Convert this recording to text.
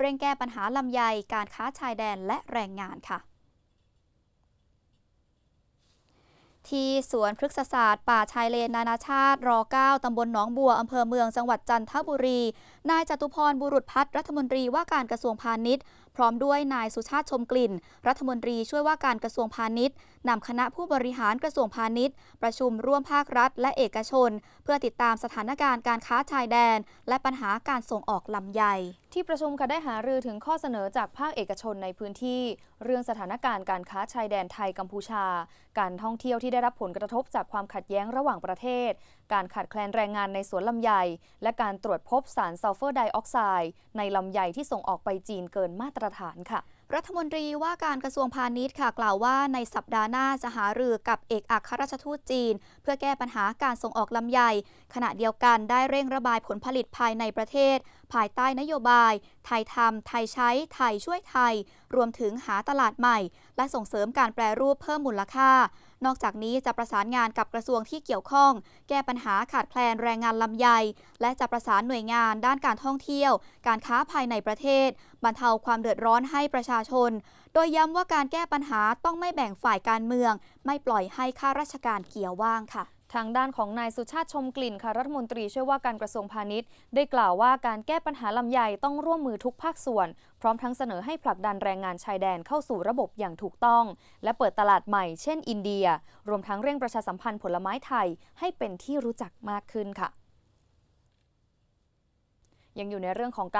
เร่งแก้ปัญหาลำไยการค้าชายแดนและแรงงานค่ะ ที่สวนพฤกษศาสตร์ป่าชายเลนนานาชาติร9ตำบลหนองบัวอำเภอเมืองจังหวัดจันทบุรี นายจตุพรบุรุษพัฒน์รัฐมนตรีว่าการกระทรวงพาณิชย์ ร้อมด้วยนายสุชาติชมกลิ่น รัฐมนตรีช่วยว่าการกระทรวงพาณิชย์นำคณะผู้บริหารกระทรวงพาณิชย์ ประชุมร่วมภาครัฐ และเอกชน เพื่อติดตามสถานการณ์การค้าชายแดน และปัญหาการส่งออกลำไย ที่ประชุมค่ะได้หารือถึงข้อเสนอจากภาคเอกชนในพื้นที่ เรื่องสถานการณ์การค้าชายแดนไทยกัมพูชา การท่องเที่ยวที่ได้รับผลกระทบจากความขัดแย้งระหว่างประเทศ การขาดแคลนแรงงานในสวนลำไย และการตรวจพบสารซัลเฟอร์ไดออกไซด์ในลำไยที่ส่งออกไปจีนเกินมาตรฐานค่ะรัฐมนตรีว่าการกระทรวงพาณิชย์ค่ะกล่าวว่าในสัปดาห์หน้าจะหารือกับเอกอัครราชทูตจีน เพื่อแก้ปัญหาการส่งออกลำไย ขณะเดียวกันได้เร่งระบายผลผลิตภายในประเทศ ภายใต้นโยบาย ไทยทำไทยใช้ ไทยช่วยไทย รวมถึงหาตลาดใหม่ และส่งเสริมการแปรรูปเพิ่มมูลค่า นอกจากนี้จะประสานงานกับกระทรวงที่เกี่ยวข้อง แก้ปัญหาขาดแคลนแรงงานลำไย และจะประสานหน่วยงานด้านการท่องเที่ยว การค้าภายในประเทศ บรรเทาความเดือดร้อนให้ประชาชน โดยย้ำว่าการแก้ปัญหาต้องไม่แบ่งฝ่ายการเมือง ไม่ปล่อยให้ข้าราชการเกี่ยวว่างค่ะ ทางด้านของนายสุชาติชมกลิ่นค่ะรัฐมนตรีช่วยว่าการกระทรวงพาณิชย์ ได้กล่าวว่าการแก้ปัญหาลำไยต้องร่วมมือทุกภาคส่วน พร้อมทั้งเสนอให้ผลักดันแรงงานชายแดนเข้าสู่ระบบอย่างถูกต้อง และเปิดตลาดใหม่เช่นอินเดีย รวมทั้งเร่งประชาสัมพันธ์ผลไม้ไทยให้เป็นที่รู้จักมากขึ้นค่ะ ยังอยู่ในเรื่องของการ